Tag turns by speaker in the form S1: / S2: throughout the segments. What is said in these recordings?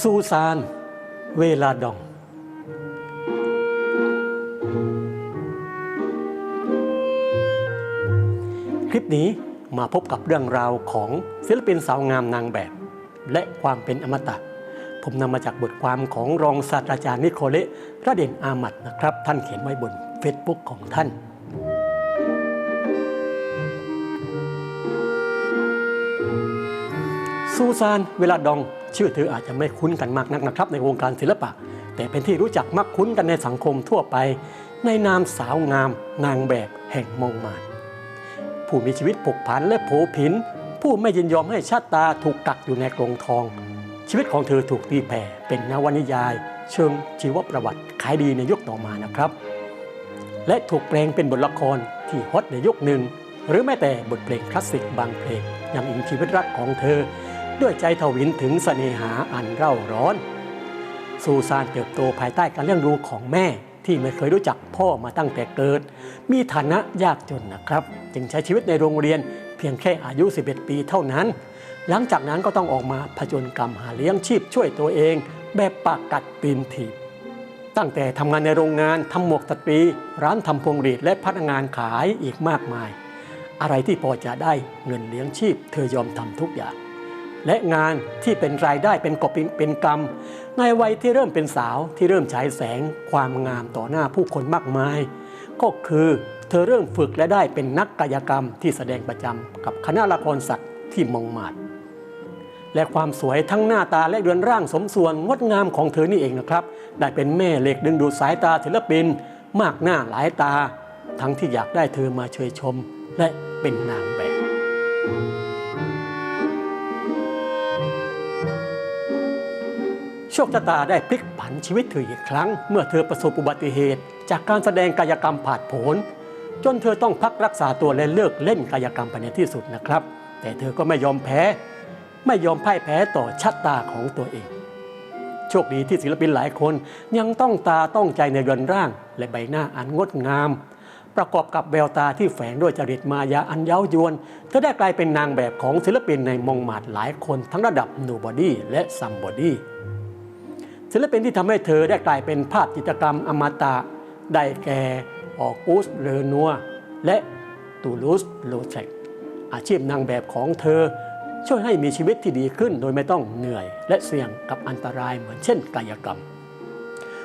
S1: ซูซาน เวลาดอง คลิปนี้มาพบกับเรื่องราวของศิลปินสาวงามนางแบบ และความเป็นอมตะ ผมนำมาจากบทความของรองศาสตราจารย์นิโคเลระเด่นอามัดนะครับ ท่านเขียนไว้บน Facebook ของท่าน ซูซานเวลาดอง ชื่อเธออาจจะไม่คุ้นกันมากนักนะครับ ในวงการศิลปะ แต่เป็นที่รู้จักมักคุ้นกันในสังคมทั่วไป ในนามสาวงาม นางแบบแห่งมองมาดผู้มีชีวิตผกผันและโผผิน ผู้ไม่ยินยอมให้ชาติตาถูกกักอยู่ในกรงทอง ชีวิตของเธอถูกตีแผ่เป็นนวนิยาย เชิงชีวประวัติขายดีในยุคต่อมานะครับ และถูกแปลงเป็นบทละครที่ฮอตในยุคหนึ่ง หรือแม้แต่บทเพลงคลาสสิกบางเพลงยังอิงชีวิตรักของเธอ ด้วยใจทวินถึงเสน่หาอันเร่าร้อน ซูซานเติบโตภายใต้การเลี้ยงดูของแม่ที่ไม่เคยรู้จักพ่อมาตั้งแต่เกิด มีฐานะยากจนนะครับ จึงใช้ชีวิตในโรงเรียนเพียงแค่อายุ 11 ปีเท่านั้น หลังจากนั้นก็ต้องออกมาผจญกรรมหาเลี้ยงชีพช่วยตัวเอง แบบปากกัดปีนถีบ ตั้งแต่ทำงานในโรงงานทำหมวกสตรี ร้านทำพวงหรีดและพนักงานขายอีกมากมาย อะไรที่พอจะได้เงินเลี้ยงชีพ เธอยอมทำทุกอย่าง และงานที่เป็นรายได้เป็นกบเป็นกรรม ในวัยที่เริ่มเป็นสาวที่เริ่มฉายแสงความงามต่อหน้าผู้คนมากมาย ก็คือเธอเริ่มฝึกและได้เป็นนักกายกรรมที่แสดงประจำกับคณะละครสัตว์ที่มองมาดและความสวยทั้งหน้าตาและเรือนร่างสมส่วนงดงามของเธอนี่เองนะครับ ได้เป็นแม่เหล็กดึงดูดสายตาศิลปิน มากหน้าหลายตา ทั้งที่อยากได้เธอมาเชยชม และเป็นนางแบบ โชคชะตาได้พลิกผันชีวิตเธออีกครั้ง เมื่อเธอประสบอุบัติเหตุ จากการแสดงกายกรรมผาดโผนจนเธอต้องพักรักษาตัวและเลิกเล่นกายกรรมไปในที่สุดนะครับ แต่เธอก็ไม่ยอมแพ้ ไม่ยอมพ่ายแพ้ต่อชะตาของตัวเอง โชคดีที่ศิลปินหลายคนยังต้องตาต้องใจในเรือนร่าง และใบหน้าอันงดงาม ประกอบกับแววตาที่แฝงด้วยจริตมายาอันเย้ายวน เธอได้กลายเป็นนางแบบของศิลปินในมงมาดหลายคนทั้งระดับ Nobody และ Somebody ศิลปินที่ทำให้เธอได้กลายเป็นภาพจิตรกรรมอมตะ ได้แก่ออกุสเรนัวและตูลูสโลเทคอาชีพนางแบบของเธอ ช่วยให้มีชีวิตที่ดีขึ้นโดยไม่ต้องเหนื่อย และเสี่ยงกับอันตรายเหมือนเช่นกายกรรม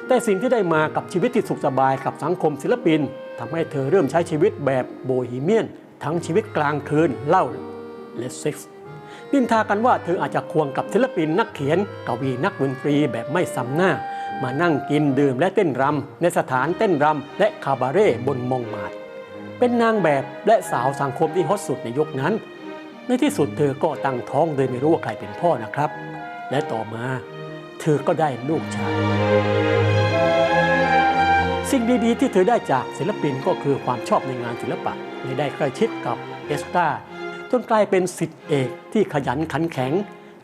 S1: แต่สิ่งที่ได้มากับชีวิตที่สุขสบายกับสังคมศิลปินทำให้เธอเริ่มใช้ชีวิตแบบโบฮีเมียน ทั้งชีวิตกลางคืนเหล้าและเซ็กส์ นินทากันว่าเธออาจจะควงกับศิลปินนักเขียนกวีนักดนตรีแบบไม่ซ้ำหน้า มานั่งกินดื่มและเต้นรำในสถานเต้นรำและคาบาเร่บนมองมาดเป็นนางแบบและสาวสังคมที่ฮอตสุดในยุคนั้น ในที่สุดเธอก็ตั้งท้องโดยไม่รู้ว่าใครเป็นพ่อนะครับ และต่อมาเธอก็ได้ลูกชาย สิ่งดีๆ ที่เธอได้จากศิลปินก็คือความชอบในงานศิลปะและได้ใกล้ชิดกับเอสตา จนกลายเป็นสิทธิเอกที่ขยันขันแข็ง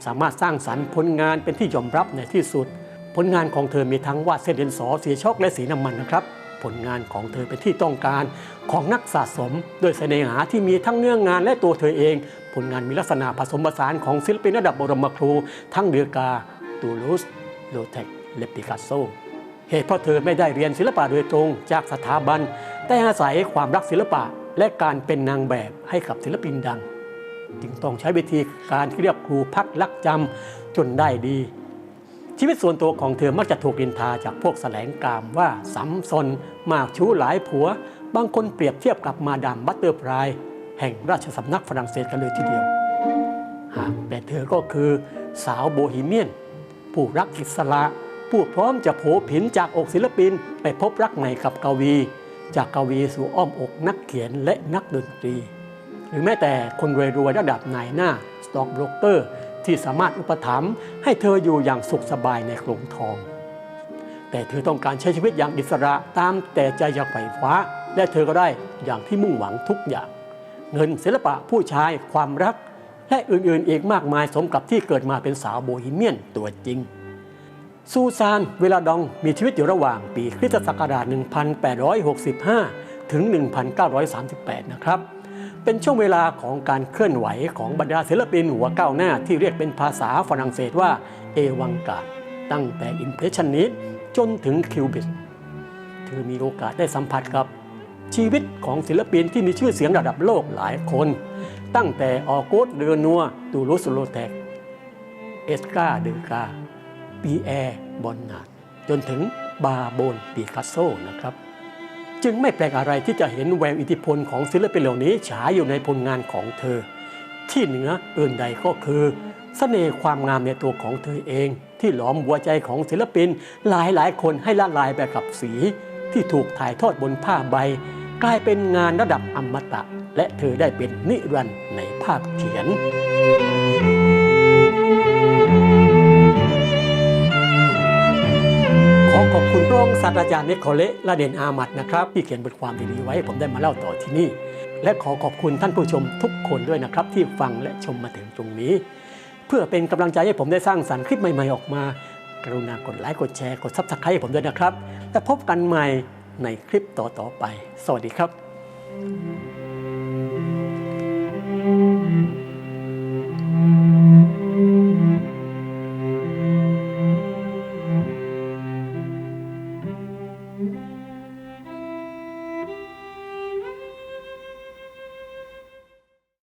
S1: สามารถสร้างสรรค์ผลงานเป็นที่ยอมรับในที่สุด ผลงานของเธอมีทั้งวาดเส้นดินสอสีช็อกและสีน้ำมันนะครับ ผลงานของเธอเป็นที่ต้องการของนักสะสม โดยเสน่หาที่มีทั้งเนื้องานและตัวเธอเอง ผลงานมีลักษณะผสมผสานของศิลปินระดับบรมครู ทั้งเดือกาตูลูสโลเทคและปิกัสโซเหตุเพราะเธอไม่ได้เรียนศิลปะโดยตรงจากสถาบัน แต่อาศัยความรักศิลปะและการเป็นนางแบบให้กับศิลปินดัง จึงต้องใช้วิธีการที่เรียกครูพักลักจำจนได้ดี ชีวิตส่วนตัวของเธอมักจะถูกดินทาจากพวกแสลงกามว่าสัมซนมากชู้หลายผัว บางคนเปรียบเทียบกับมาดามบัตเตอร์พรายแห่งราชสำนักฝรั่งเศสกันเลยทีเดียว หากแต่เธอก็คือสาวโบฮีเมียน ผู้รักอิสระ ผู้พร้อมจะโผผินจากอกศิลปิน ไปพบรักใหม่กับกวี จากกวีสู่อ้อมอกนักเขียนและนักดนตรี หรือแม้แต่คนรวยๆระดับนายหน้าสต็อกโบรกเกอร์ที่สามารถอุปถัมภ์ให้เธออยู่อย่างสุขสบายในกรุงทอง แต่เธอต้องการใช้ชีวิตอย่างอิสระตามแต่ใจอยากไขว่คว้า และเธอก็ได้อย่างที่มุ่งหวังทุกอย่าง เงินศิลปะผู้ชายความรัก และอื่นๆอีกมากมายสมกับที่เกิดมาเป็นสาวโบฮีเมียนตัวจริงซูซาน เวลาดองมีชีวิตอยู่ระหว่างปีคริสตศักราช 1865 ถึง 1938 นะครับ เป็นช่วงเวลาของการเคลื่อนไหวของบรรดาศิลปินหัวก้าวหน้าที่เรียกเป็นภาษาฝรั่งเศสว่าเอวังกาดตั้งแต่อิมเพรสชันนิสจนถึงคิวบิสเธอมีโอกาสได้สัมผัสกับ ชีวิตของศิลปินที่มีชื่อเสียงระดับโลกหลายคน ตั้งแต่ออโกสเดอนัวตูรุสโลเทกเอสกาเดกาปีแอร์บอนนาดจนถึงบาโบนปิกัสโซนะครับ จึงไม่แปลกอะไรที่จะเห็นแววอิทธิพลของศิลปินเหล่านี้ฉายอยู่ในผลงานของเธอ ที่เหนืออื่นใดก็คือสเสน่ห์ความงามในตัวของเธอเอง ที่หลอมหัวใจของศิลปินหลายหลายคนให้ละลายไปกับสี ที่ถูกถ่ายทอดบนผ้าใบ กลายเป็นงานระดับอมตะ และเธอได้เป็นนิรันดร์ในภาพเขียน อขอบคุณรองศาสตราจารย์เนคโคเละละเดนอามัดนะครับที่เขียนบทความดีๆไว้ให้ผมได้มาเล่าต่อที่นี่ และขอขอบคุณท่านผู้ชมทุกคนด้วยนะครับ ที่ฟังและชมมาถึงตรงนี้ เพื่อเป็นกำลังใจให้ผมได้สร้างสรรค์คลิปใหม่ๆออกมา กรุณากดไลค์กดแชร์กดซับสไครต์ให้ผมด้วยนะครับ และพบกันใหม่ในคลิปต่อๆไป สวัสดีครับ